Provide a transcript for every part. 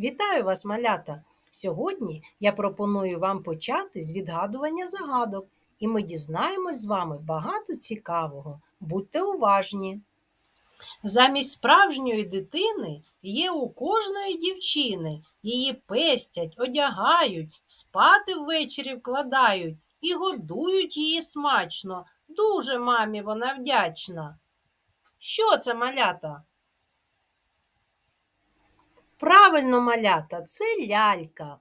Вітаю вас, малята! Сьогодні я пропоную вам почати з відгадування загадок, і ми дізнаємось з вами багато цікавого. Будьте уважні! Замість справжньої дитини є у кожної дівчини. Її пестять, одягають, спати ввечері вкладають і годують її смачно. Дуже мамі вона вдячна. Що це малята? Правильно, малята, це лялька.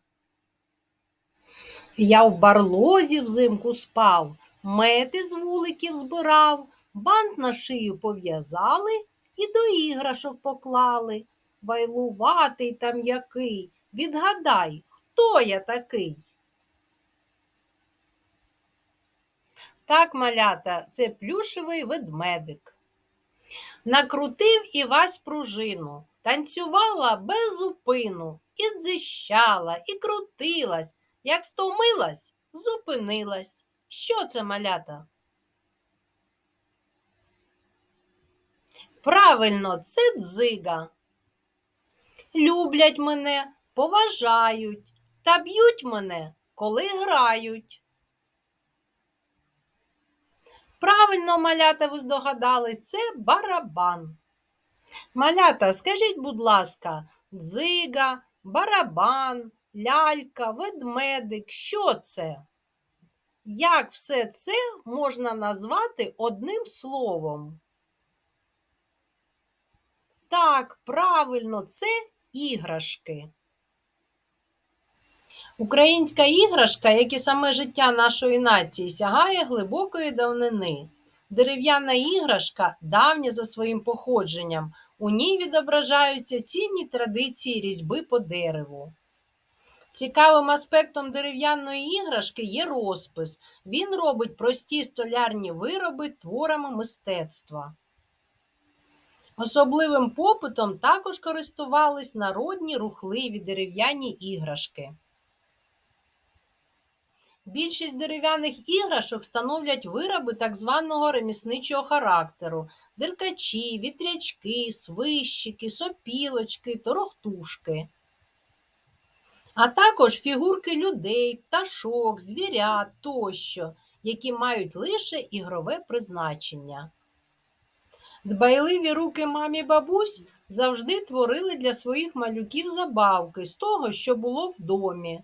Я в барлозі взимку спав, мети з вуликів збирав, бант на шию пов'язали і до іграшок поклали. Байлуватий там який. Відгадай, хто я такий? Так, малята, це плюшевий ведмедик. Накрутив Івась пружину, танцювала без зупину, і дзищала, і крутилась, як стомилась, зупинилась. Що це малята? Правильно, це дзига. Люблять мене, поважають та б'ють мене, коли грають. Правильно, малята, ви здогадались, це барабан. Малята, скажіть, будь ласка, дзига, барабан, лялька, ведмедик, що це? Як все це можна назвати одним словом? Так, правильно, це іграшки. Українська іграшка, як і саме життя нашої нації, сягає глибокої давнини. Дерев'яна іграшка давня за своїм походженням. У ній відображаються цінні традиції різьби по дереву. Цікавим аспектом дерев'яної іграшки є розпис. Він робить прості столярні вироби творами мистецтва. Особливим попитом також користувались народні рухливі дерев'яні іграшки. Більшість дерев'яних іграшок становлять вироби так званого ремісничого характеру деркачі, вітрячки, свищики, сопілочки, торохтушки. А також фігурки людей, пташок, звірят тощо, які мають лише ігрове призначення. Дбайливі руки мамі бабусь завжди творили для своїх малюків забавки з того, що було в домі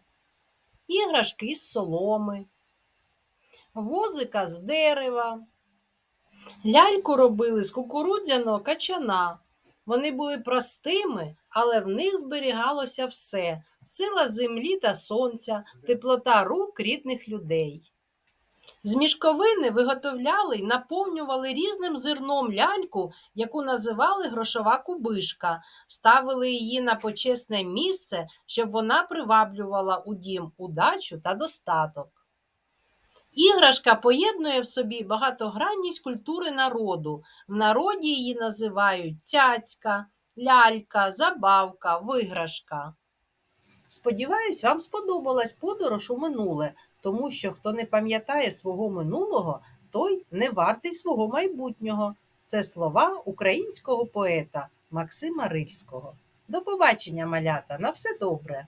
іграшки з соломи, возика з дерева. Ляльку робили з кукурудзяного качана. Вони були простими, але в них зберігалося все сила землі та сонця, теплота рук рідних людей. З мішковини виготовляли й наповнювали різним зерном ляльку, яку називали грошова кубишка, ставили її на почесне місце, щоб вона приваблювала у дім удачу та достаток. Іграшка поєднує в собі багатогранність культури народу. В народі її називають цяцька, лялька, забавка, виграшка. Сподіваюсь, вам сподобалась подорож у минуле, тому що хто не пам'ятає свого минулого, той не вартий свого майбутнього. Це слова українського поета Максима Рильського. До побачення, малята! На все добре!